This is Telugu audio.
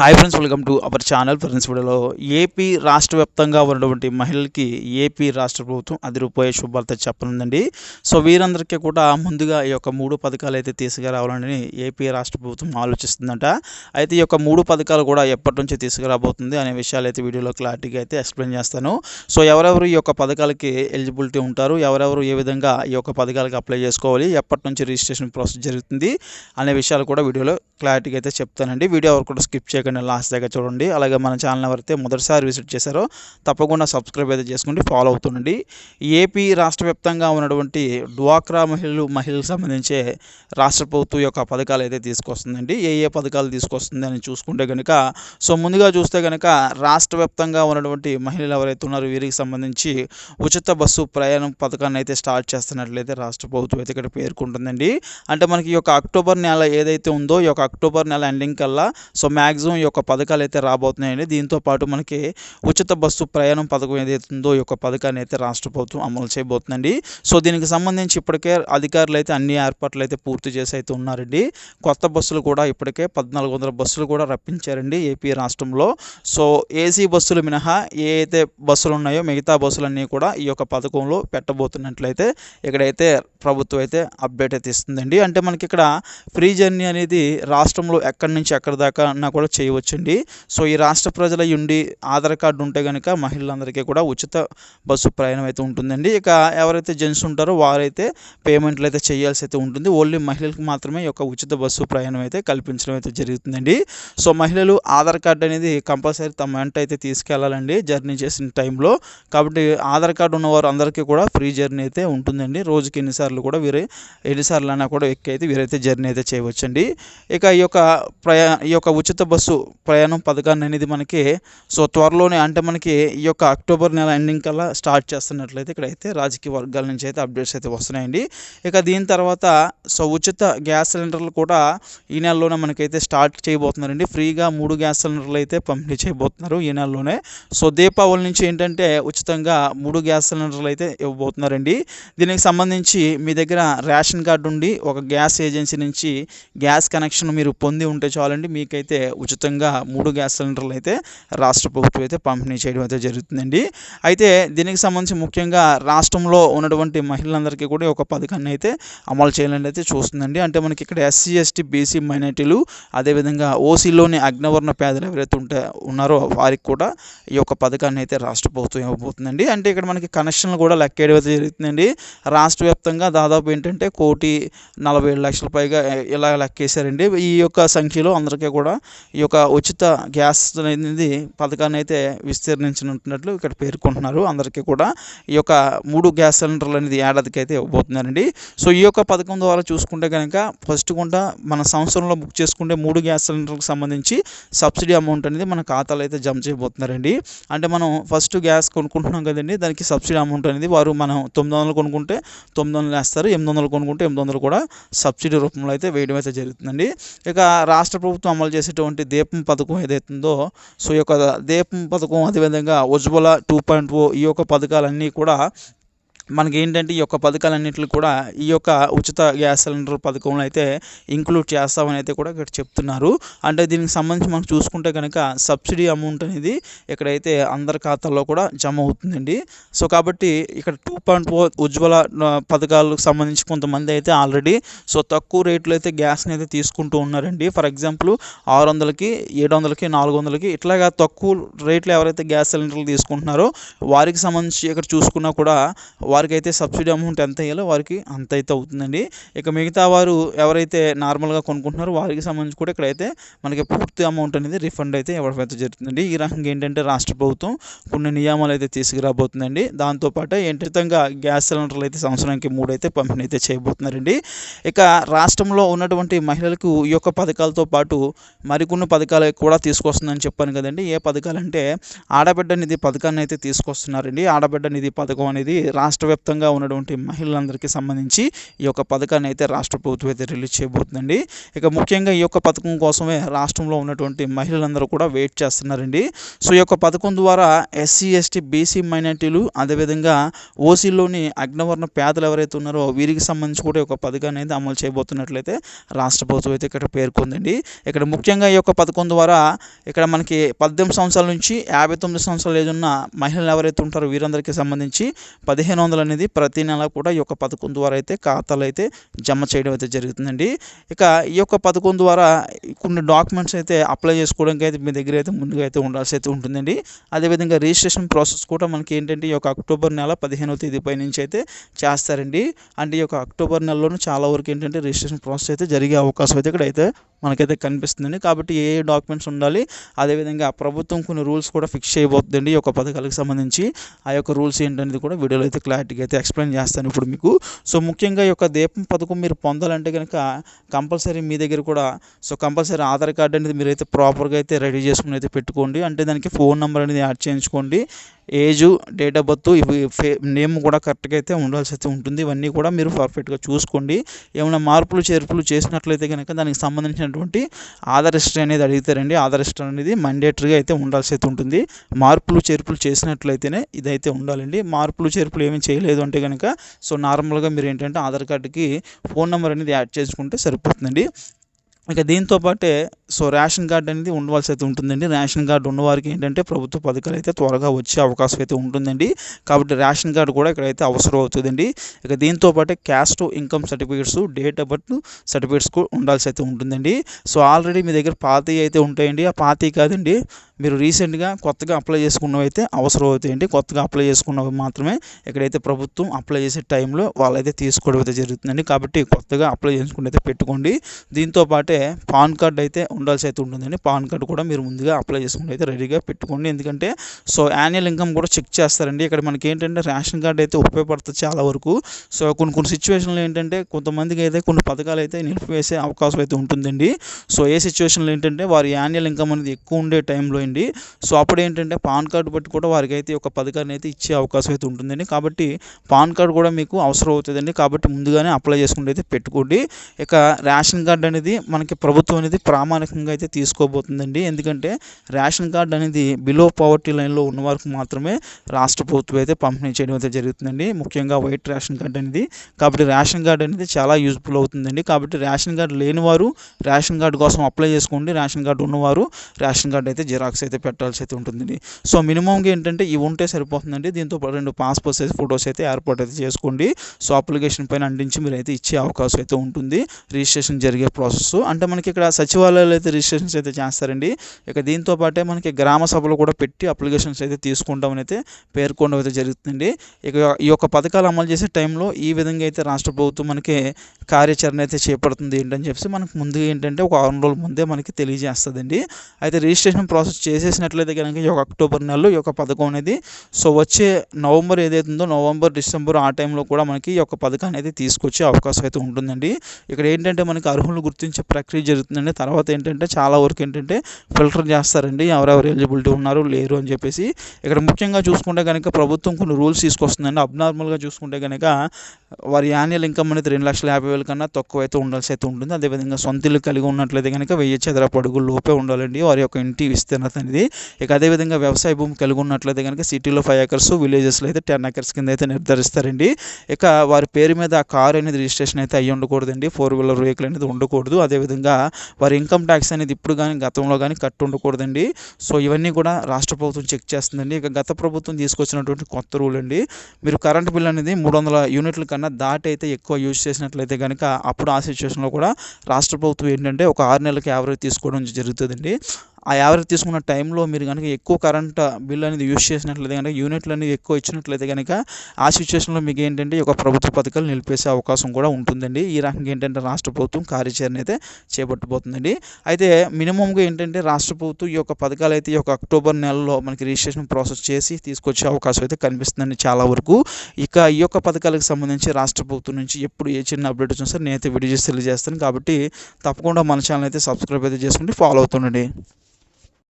Hi friends welcome to our channel friends వీడియోలో ఏపీ రాష్ట్ర వ్యాప్తంగా ఉన్నటువంటి మహిళలకి ఏపీ రాష్ట్ర ప్రభుత్వం అది రూపాయి శుభార్త చెప్పనుందండి. సో వీరందరికీ కూడా ముందుగా ఈ యొక్క మూడు పథకాలు అయితే తీసుకురావాలని ఏపీ రాష్ట్ర ప్రభుత్వం ఆలోచిస్తుందంట. అయితే ఈ యొక్క మూడు పథకాలు కూడా ఎప్పటి నుంచి తీసుకురాబోతుంది అనే విషయాలు అయితే వీడియోలో క్లారిటీగా అయితే ఎక్స్ప్లెయిన్ చేస్తాను. సో ఎవరెవరు ఈ యొక్క పథకాలకి ఎలిజిబిలిటీ ఉంటారు ఎవరెవరు ఏ విధంగా ఈ యొక్క పథకాలకి అప్లై చేసుకోవాలి ఎప్పటి నుంచి రిజిస్ట్రేషన్ ప్రాసెస్ జరుగుతుంది అనే విషయాలు కూడా వీడియోలో క్లారిటీగా అయితే చెప్తానండి. వీడియో ఎవరు కూడా స్కిప్ చేయకుండా. లాస్ట్ దగ్గర చూడండి. అలాగే మన ఛానల్ ఎవరైతే మొదటిసారి విజిట్ చేశారో తప్పకుండా సబ్స్క్రైబ్ అయితే చేసుకుంటే ఫాలో అవుతుండండి. ఏపీ రాష్ట్ర వ్యాప్తంగా ఉన్నటువంటి డ్వాక్రా మహిళలు మహిళలకు సంబంధించే రాష్ట్ర ప్రభుత్వం యొక్క పథకాలు అయితే తీసుకొస్తుందండి. ఏ ఏ పథకాలు తీసుకొస్తుంది అని చూసుకుంటే కనుక సో ముందుగా చూస్తే కనుక రాష్ట్ర వ్యాప్తంగా ఉన్నటువంటి మహిళలు ఎవరైతే ఉన్నారో వీరికి సంబంధించి ఉచిత బస్సు ప్రయాణం పథకాన్ని అయితే స్టార్ట్ చేస్తున్నట్లయితే రాష్ట్ర ప్రభుత్వం అయితే ఇక్కడ పేర్కొంటుందండి. అంటే మనకి ఈ యొక్క అక్టోబర్ నెల ఏదైతే ఉందో ఈ యొక్క అక్టోబర్ నెల ఎండింగ్ కల్లా సో మ్యాక్సిమం యొక్క పథకాలు అయితే రాబోతున్నాయండి. దీంతో పాటు మనకి ఉచిత బస్సు ప్రయాణం పథకం ఏదైతే ఉందో ఈ యొక్క పథకాన్ని అయితే రాష్ట్ర ప్రభుత్వం అమలు చేయబోతుందండి. సో దీనికి సంబంధించి ఇప్పటికే అధికారులు అయితే అన్ని ఏర్పాట్లు అయితే పూర్తి చేసి అయితే ఉన్నారండి. కొత్త బస్సులు కూడా ఇప్పటికే పద్నాలుగు వందల బస్సులు కూడా రప్పించారండి ఏపీ రాష్ట్రంలో. సో ఏసీ బస్సులు మినహా ఏ అయితే బస్సులు ఉన్నాయో మిగతా బస్సులన్నీ కూడా ఈ యొక్క పథకంలో పెట్టబోతున్నట్లయితే ఇక్కడైతే ప్రభుత్వం అయితే అప్డేట్ అయితే ఇస్తుందండి. అంటే మనకి ఇక్కడ ఫ్రీ జర్నీ అనేది రాష్ట్రంలో ఎక్కడి నుంచి ఎక్కడి దాకా అన్నా కూడా చేయవచ్చండి. సో ఈ రాష్ట్ర ప్రజల ఉండి ఆధార్ కార్డు ఉంటే కనుక మహిళలందరికీ కూడా ఉచిత బస్సు ప్రయాణం అయితే ఉంటుందండి. ఇక ఎవరైతే జెంట్స్ ఉంటారో వారైతే పేమెంట్లు అయితే చేయాల్సి అయితే ఉంటుంది. ఓన్లీ మహిళలకు మాత్రమే యొక్క ఉచిత బస్సు ప్రయాణం అయితే కల్పించడం అయితే జరుగుతుందండి. సో మహిళలు ఆధార్ కార్డు అనేది కంపల్సరీ తమ వెంట అయితే తీసుకెళ్ళాలండి జర్నీ చేసిన టైంలో. కాబట్టి ఆధార్ కార్డు ఉన్నవారు అందరికీ కూడా ఫ్రీ జర్నీ అయితే ఉంటుందండి. రోజుకి ఎన్నిసార్లు కూడా వీరే ఎన్నిసార్లు అయినా కూడా ఎక్కి అయితే వీరైతే జర్నీ అయితే చేయవచ్చండి. ఇక ఈ యొక్క ప్రయా ఈ యొక్క ఉచిత బస్సు ప్రయాణం పథకాన్ని అనేది మనకి సో త్వరలోనే అంటే మనకి ఈ యొక్క అక్టోబర్ నెల ఎండింగ్ కల్లా స్టార్ట్ చేస్తున్నట్లయితే ఇక్కడైతే రాజకీయ వర్గాల నుంచి అయితే అప్డేట్స్ అయితే వస్తున్నాయండి. ఇక దీని తర్వాత సో ఉచిత గ్యాస్ సిలిండర్లు కూడా ఈ నెలలోనే మనకైతే స్టార్ట్ చేయబోతున్నారండి. ఫ్రీగా మూడు గ్యాస్ సిలిండర్లు అయితే పంపిణీ చేయబోతున్నారు ఈ నెలలోనే. సో దీపావళి నుంచి ఏంటంటే ఉచితంగా మూడు గ్యాస్ సిలిండర్లు అయితే ఇవ్వబోతున్నారండి. దీనికి సంబంధించి మీ దగ్గర రేషన్ కార్డు ఉండి ఒక గ్యాస్ ఏజెన్సీ నుంచి గ్యాస్ కనెక్షన్ మీరు పొంది ఉంటే చాలండి. మీకైతే ఉచిత ఉచితంగా మూడు గ్యాస్ సిలిండర్లు అయితే రాష్ట్ర ప్రభుత్వం అయితే పంపిణీ చేయడం అయితే జరుగుతుందండి. అయితే దీనికి సంబంధించి ముఖ్యంగా రాష్ట్రంలో ఉన్నటువంటి మహిళలందరికీ కూడా ఒక పథకాన్ని అయితే అమలు చేయాలని అయితే చూస్తుందండి. అంటే మనకి ఇక్కడ ఎస్సీ ఎస్టీ బీసీ మైనార్టీలు అదేవిధంగా ఓసీలోని అగ్నవర్ణ పేదలు ఎవరైతే ఉంటే ఉన్నారో వారికి కూడా ఈ యొక్క పథకాన్ని అయితే రాష్ట్ర ప్రభుత్వం ఇవ్వబోతుందండి. అంటే ఇక్కడ మనకి కనెక్షన్లు కూడా లెక్కేయడం అయితే జరుగుతుందండి. రాష్ట్ర వ్యాప్తంగా దాదాపు ఏంటంటే కోటి నలభై ఏడు లక్షల పైగా ఇలా లెక్కేశారండి ఈ యొక్క సంఖ్యలో అందరికీ కూడా ఈ యొక్క ఉచిత గ్యాస్ అనేది పథకాన్ని అయితే విస్తరించినట్లు ఇక్కడ పేర్కొంటున్నారు. అందరికీ కూడా ఈ యొక్క మూడు గ్యాస్ సిలిండర్లు అనేది ఏడాదికి అయితే ఇవ్వబోతున్నారండి. సో ఈ యొక్క పథకం ద్వారా చూసుకుంటే కనుక ఫస్ట్ కూడా మన సంవత్సరంలో బుక్ చేసుకుంటే మూడు గ్యాస్ సిలిండర్కి సంబంధించి సబ్సిడీ అమౌంట్ అనేది మన ఖాతాలో అయితే జమ చేయబోతున్నారండి. అంటే మనం ఫస్ట్ గ్యాస్ కొనుక్కుంటున్నాం కదండి దానికి సబ్సిడీ అమౌంట్ అనేది వారు మనం తొమ్మిది వందలు కొనుక్కుంటే తొమ్మిది వందలు వేస్తారు ఎనిమిది వందలు కొనుక్కుంటే ఎనిమిది వందలు కూడా సబ్సిడీ రూపంలో అయితే వేయడం అయితే జరుగుతుందండి. ఇక రాష్ట్ర ప్రభుత్వం అమలు చేసేటువంటి దీపం పథకం ఏదైతుందో సో ఈ యొక్క దీపం పథకం అదేవిధంగా ఉజ్వల టూ పాయింట్ ఓ ఈ యొక్క పథకాలన్నీ కూడా మనకి ఏంటంటే ఈ యొక్క పథకాలన్నింటిలో కూడా ఈ యొక్క ఉచిత గ్యాస్ సిలిండర్ పథకంలో అయితే ఇంక్లూడ్ చేస్తామని అయితే కూడా ఇక్కడ చెప్తున్నారు. అంటే దీనికి సంబంధించి మనం చూసుకుంటే కనుక సబ్సిడీ అమౌంట్ అనేది ఇక్కడైతే అందరి ఖాతాల్లో కూడా జమ అవుతుందండి. సో కాబట్టి ఇక్కడ టూ పాయింట్ ఫోర్ ఉజ్వల పథకాలకు సంబంధించి కొంతమంది అయితే ఆల్రెడీ సో తక్కువ రేట్లో అయితే గ్యాస్ని అయితే తీసుకుంటూ ఉన్నారండి. ఫర్ ఎగ్జాంపుల్ ఆరు వందలకి ఏడు వందలకి నాలుగు వందలకి ఇట్లాగా తక్కువ రేట్లో ఎవరైతే గ్యాస్ సిలిండర్లు తీసుకుంటున్నారో వారికి సంబంధించి ఇక్కడ చూసుకున్నా కూడా వారికి అయితే సబ్సిడీ అమౌంట్ ఎంత అయ్యాలో వారికి అంత అయితే అవుతుందండి. ఇక మిగతా వారు ఎవరైతే నార్మల్గా కొనుక్కుంటున్నారో వారికి సంబంధించి కూడా ఇక్కడైతే మనకి పూర్తి అమౌంట్ అనేది రిఫండ్ అయితే ఇవ్వడం అయితే జరుగుతుందండి. ఈ రకంగా ఏంటంటే రాష్ట్ర ప్రభుత్వం కొన్ని నియమాలు అయితే తీసుకురాబోతుందండి. దాంతోపాటు ఏంటంటే గ్యాస్ సిలిండర్లు అయితే సంవత్సరానికి మూడు అయితే పంపిణీ అయితే చేయబోతున్నారండి. ఇక రాష్ట్రంలో ఉన్నటువంటి మహిళలకు ఈ యొక్క పథకాలతో పాటు మరికొన్ని పథకాలు కూడా తీసుకొస్తుందని చెప్పాను కదండి. ఏ పథకాలంటే ఆడబిడ్డ నిధి పథకాన్ని అయితే తీసుకొస్తున్నారండి. ఆడబిడ్డ నిధి పథకం అనేది రాష్ట్ర రాష్ట్ర వ్యాప్తంగా ఉన్నటువంటి మహిళలందరికీ సంబంధించి ఈ యొక్క పథకాన్ని అయితే రాష్ట్ర ప్రభుత్వం అయితే రిలీజ్ చేయబోతుందండి. ఇక ముఖ్యంగా ఈ యొక్క పథకం కోసమే రాష్ట్రంలో ఉన్నటువంటి మహిళలందరూ కూడా వెయిట్ చేస్తున్నారండి. సో ఈ యొక్క పథకం ద్వారా ఎస్సీ ఎస్టీ బీసీ మైనార్టీలు అదేవిధంగా ఓసీలోని అగ్నవర్ణ పేదలు ఎవరైతే ఉన్నారో వీరికి సంబంధించి కూడా ఈ యొక్క పథకాన్ని అయితే అమలు చేయబోతున్నట్లయితే రాష్ట్ర ప్రభుత్వం అయితే ఇక్కడ పేర్కొందండి. ఇక్కడ ముఖ్యంగా ఈ యొక్క పథకం ద్వారా ఇక్కడ మనకి పద్దెనిమిది సంవత్సరాల నుంచి యాభై తొమ్మిది సంవత్సరాలు ఏజ్ ఉన్న మహిళలు ఎవరైతే ఉంటారో వీరందరికీ సంబంధించి పదిహేను వందలు అనేది ప్రతి నెల కూడా ఈ యొక్క పథకం ద్వారా అయితే ఖాతాలు అయితే జమ చేయడం అయితే జరుగుతుందండి. ఇక ఈ యొక్క పథకం ద్వారా కొన్ని డాక్యుమెంట్స్ అయితే అప్లై చేసుకోవడానికి అయితే మీ దగ్గర అయితే ముందుగా అయితే ఉండాల్సి అయితే ఉంటుందండి. అదేవిధంగా రిజిస్ట్రేషన్ ప్రాసెస్ కూడా మనకి ఏంటంటే ఈ యొక్క అక్టోబర్ నెల పదిహేనవ తేదీ పై నుంచి అయితే చేస్తారండి. అంటే ఈ యొక్క అక్టోబర్ నెలలోనూ చాలా వరకు ఏంటంటే రిజిస్ట్రేషన్ ప్రాసెస్ అయితే జరిగే అవకాశం అయితే ఇక్కడ అయితే మనకైతే కనిపిస్తుందండి. కాబట్టి ఏ ఏ డాక్యుమెంట్స్ ఉండాలి అదేవిధంగా ప్రభుత్వం కొన్ని రూల్స్ కూడా ఫిక్స్ చేయబోతుందండి ఈ యొక్క పథకాలకు సంబంధించి. ఆ యొక్క రూల్స్ ఏంటనేది కూడా వీడియోలో అయితే క్లారిటీగా అయితే ఎక్స్ప్లెయిన్ చేస్తాను ఇప్పుడు మీకు. సో ముఖ్యంగా ఈ యొక్క దీపం పథకం మీరు పొందాలంటే కనుక కంపల్సరీ మీ దగ్గర కూడా సో కంపల్సరీ ఆధార్ కార్డ్ అనేది మీరు అయితే ప్రాపర్గా అయితే రెడీ చేసుకుని అయితే పెట్టుకోండి. అంటే దానికి ఫోన్ నెంబర్ అనేది యాడ్ చేయించుకోండి. ఏజు డేట్ ఆఫ్ బర్త్ ఇవి ఫే నేమ్ కూడా కరెక్ట్గా అయితే ఉండాల్సి అయితే ఉంటుంది. ఇవన్నీ కూడా మీరు పర్ఫెక్ట్గా చూసుకోండి. ఏమైనా మార్పులు చేర్పులు చేసినట్లయితే కనుక దానికి సంబంధించిన సంబంధించినటువంటి ఆధార్ హిస్టరీ అనేది అడుగుతారండి. ఆధార్ హిస్టరీ అనేది మండేటరీగా అయితే ఉండాల్సి అయితే ఉంటుంది. మార్పులు చేర్పులు చేసినట్లయితేనే ఇదైతే ఉండాలండి. మార్పులు చేర్పులు ఏమీ చేయలేదు అంటే కనుక సో నార్మల్గా మీరు ఏంటంటే ఆధార్ కార్డుకి ఫోన్ నెంబర్ అనేది యాడ్ చేసుకుంటే సరిపోతుందండి. ఇక దీంతో పాటే సో రేషన్ కార్డ్ అనేది ఉండవలసి అయితే ఉంటుందండి. రేషన్ కార్డు ఉన్నవారికి ఏంటంటే ప్రభుత్వ పథకాలు అయితే త్వరగా వచ్చే అవకాశం అయితే ఉంటుందండి. కాబట్టి రేషన్ కార్డు కూడా ఇక్కడైతే అవసరం అవుతుందండి. ఇక దీంతో పాటే caste income certificates date of birth certificates కూడా ఉండాల్సి అయితే ఉంటుందండి. సో ఆల్రెడీ మీ దగ్గర పాతవి అయితే ఉంటాయండి. ఆ పాతవి కాదండి మీరు రీసెంట్గా కొత్తగా అప్లై చేసుకున్నవి అయితే అవసరం అవుతాయండి కొత్తగా అప్లై చేసుకున్నవి మాత్రమే ఎక్కడైతే ప్రభుత్వం అప్లై చేసే టైంలో వాళ్ళైతే తీసుకోవడం అయితే జరుగుతుందండి. కాబట్టి కొత్తగా అప్లై చేసుకుని అయితే పెట్టుకోండి. దీంతో పాటే పాన్ కార్డ్ అయితే ఉండాల్సి అయితే ఉంటుందండి. పాన్ కార్డు కూడా మీరు ముందుగా అప్లై చేసుకుని అయితే రెడీగా పెట్టుకోండి. ఎందుకంటే సో యాన్యువల్ ఇన్కమ్ కూడా చెక్ చేస్తారండి. ఇక్కడ మనకి ఏంటంటే రేషన్ కార్డు అయితే ఉపయోగపడుతుంది చాలా వరకు. సో కొన్ని కొన్ని సిచ్యువేషన్లు ఏంటంటే కొంతమందికి అయితే కొన్ని పథకాలు అయితే నిలిపివేసే అవకాశం అయితే ఉంటుందండి. సో ఏ సిచ్యువేషన్లో ఏంటంటే వారి యాన్యువల్ ఇన్కమ్ అనేది ఎక్కువ ఉండే టైంలో అండి సో అప్పుడు ఏంటంటే పాన్ కార్డు బట్టి కూడా వారికి అయితే ఒక పథకాన్ని అయితే ఇచ్చే అవకాశం అయితే ఉంటుందండి. కాబట్టి పాన్ కార్డు కూడా మీకు అవసరం అవుతుందండి. కాబట్టి ముందుగానే అప్లై చేసుకుంటే అయితే పెట్టుకోండి. ఇక రేషన్ కార్డు అనేది మనకి ప్రభుత్వం అనేది ప్రామాణికంగా అయితే తీసుకోబోతుందండి. ఎందుకంటే రేషన్ కార్డు అనేది బిలో పవర్టీ లైన్లో ఉన్న వారికి మాత్రమే రాష్ట్ర ప్రభుత్వం అయితే పంపిణీ చేయడం అయితే జరుగుతుందండి. ముఖ్యంగా వైట్ రేషన్ కార్డు అనేది. కాబట్టి రేషన్ కార్డు అనేది చాలా యూజ్ఫుల్ అవుతుందండి. కాబట్టి రేషన్ కార్డు లేని వారు రేషన్ కార్డు కోసం అప్లై చేసుకోండి. రేషన్ కార్డు ఉన్నవారు రేషన్ కార్డు అయితే జిరాక్స్ అయితే పెట్టాల్సి అయితే ఉంటుందండి. సో మినిమంగా ఏంటంటే ఇవి ఉంటే సరిపోతుందండి. దీంతో పాటు రెండు పాస్పోర్ట్ సైజ్ ఫొటోస్ అయితే ఏర్పాటు అయితే చేసుకోండి. సో అప్లికేషన్ పైన అందించి మీరు అయితే ఇచ్చే అవకాశం అయితే ఉంటుంది. రిజిస్ట్రేషన్ జరిగే ప్రాసెస్. అంటే మనకి ఇక్కడ సచివాలయాలు అయితే రిజిస్ట్రేషన్స్ అయితే చేస్తారండి. ఇక దీంతో పాటే మనకి గ్రామ సభలు కూడా పెట్టి అప్లికేషన్స్ అయితే తీసుకుంటామని అయితే పేర్కొనడం అయితే జరుగుతుంది ఇక ఈ యొక్క పథకాలు అమలు చేసే టైంలో ఈ విధంగా అయితే రాష్ట్ర ప్రభుత్వం మనకి కార్యాచరణ అయితే చేపడుతుంది ఏంటని చెప్పేసి మనకు ముందుగా ఏంటంటే ఒక ఆరు రోజుల ముందే మనకి తెలియజేస్తుందండి. అయితే రిజిస్ట్రేషన్ ప్రాసెస్ చేసేసినట్లయితే కనుక ఈ యొక్క అక్టోబర్ నెలలో ఈ యొక్క పథకం అనేది సో వచ్చే నవంబర్ ఏదైతే ఉందో నవంబర్ డిసెంబర్ ఆ టైంలో కూడా మనకి ఈ యొక్క పథకం అనేది తీసుకొచ్చే అవకాశం అయితే ఉంటుందండి. ఇక్కడ ఏంటంటే మనకి అర్హులు గుర్తించే ప్రక్రియ జరుగుతుందండి. తర్వాత ఏంటంటే చాలా వరకు ఏంటంటే ఫిల్టర్ చేస్తారండి. ఎవరెవరు ఎలిజిబిలిటీ ఉన్నారు లేరు అని చెప్పేసి. ఇక్కడ ముఖ్యంగా చూసుకుంటే కనుక ప్రభుత్వం కొన్ని రూల్స్ తీసుకొస్తుందండి. అబ్నార్మల్గా చూసుకుంటే కనుక వారి యాన్యువల్ ఇన్కమ్ అనేది రెండు లక్షల యాభై వేల కన్నా తక్కువ అయితే ఉండాల్సి అయితే ఉంటుంది. అదేవిధంగా సొంత ఇల్లు కలిగి ఉన్నట్లయితే కనుక వెయ్యి చదరపు అడుగుల లోపే ఉండాలండి. వారి యొక్క ఇంటి విస్తీర్ణత అనేది. ఇక అదేవిధంగా వ్యవసాయ భూమి కలిగి ఉన్నట్లయితే కనుక సిటీలో ఫైవ్ ఎకర్స్ విలేజెస్లో అయితే టెన్ ఎకర్స్ కింద అయితే నిర్ధారిస్తారండి. ఇక వారి పేరు మీద ఆ కారు అనేది రిజిస్ట్రేషన్ అయితే అయ్యి ఉండకూడదండి. ఫోర్ వీలర్ వెహికల్ అనేది ఉండకూడదు. అదేవిధంగా వారి ఇన్కమ్ ట్యాక్స్ అనేది ఇప్పుడు కానీ గతంలో కానీ కట్టు ఉండకూడదండి. సో ఇవన్నీ కూడా రాష్ట్ర ప్రభుత్వం చెక్ చేస్తుందండి. ఇక గత ప్రభుత్వం తీసుకొచ్చినటువంటి కొత్త రూల్ అండి. మీరు కరెంట్ బిల్ అనేది మూడు వందల యూనిట్ల కన్నా దాటి అయితే ఎక్కువ యూజ్ చేసినట్లయితే కనుక అప్పుడు ఆ సిచ్యువేషన్లో కూడా రాష్ట్ర ప్రభుత్వం ఏంటంటే ఒక ఆరు నెలలకి యావరేజ్ తీసుకోవడం జరుగుతుందండి. ఆ యావరేజ్ తీసుకున్న టైంలో మీరు కనుక ఎక్కువ కరెంట్ బిల్ అనేది యూజ్ చేసినట్లయితే కనుక యూనిట్లు అనేది ఎక్కువ ఇచ్చినట్లయితే కనుక ఆ సిచ్యువేషన్లో మీకు ఏంటంటే ఒక ప్రభుత్వ పథకాలు నిలిపేసే అవకాశం కూడా ఉంటుందండి. ఈ రకంగా ఏంటంటే రాష్ట్ర ప్రభుత్వం కార్యాచరణ అయితే చేపట్టబోతుందండి. అయితే మినిమంగా ఏంటంటే రాష్ట్ర ప్రభుత్వం ఈ యొక్క పథకాలు అయితే ఈ యొక్క అక్టోబర్ నెలలో మనకి రిజిస్ట్రేషన్ ప్రాసెస్ చేసి తీసుకొచ్చే అవకాశం అయితే కనిపిస్తుందండి చాలా వరకు. ఇక ఈ యొక్క పథకాలకు సంబంధించి రాష్ట్ర ప్రభుత్వం నుంచి ఎప్పుడు ఏ చిన్న అప్డేట్ వచ్చినా సరే నేనైతే వీడియో చేసి తెలియజేస్తాను. కాబట్టి తప్పకుండా మన ఛానల్ అయితే సబ్స్క్రైబ్ అయితే చేసుకుంటే ఫాలో అవుతుండండి.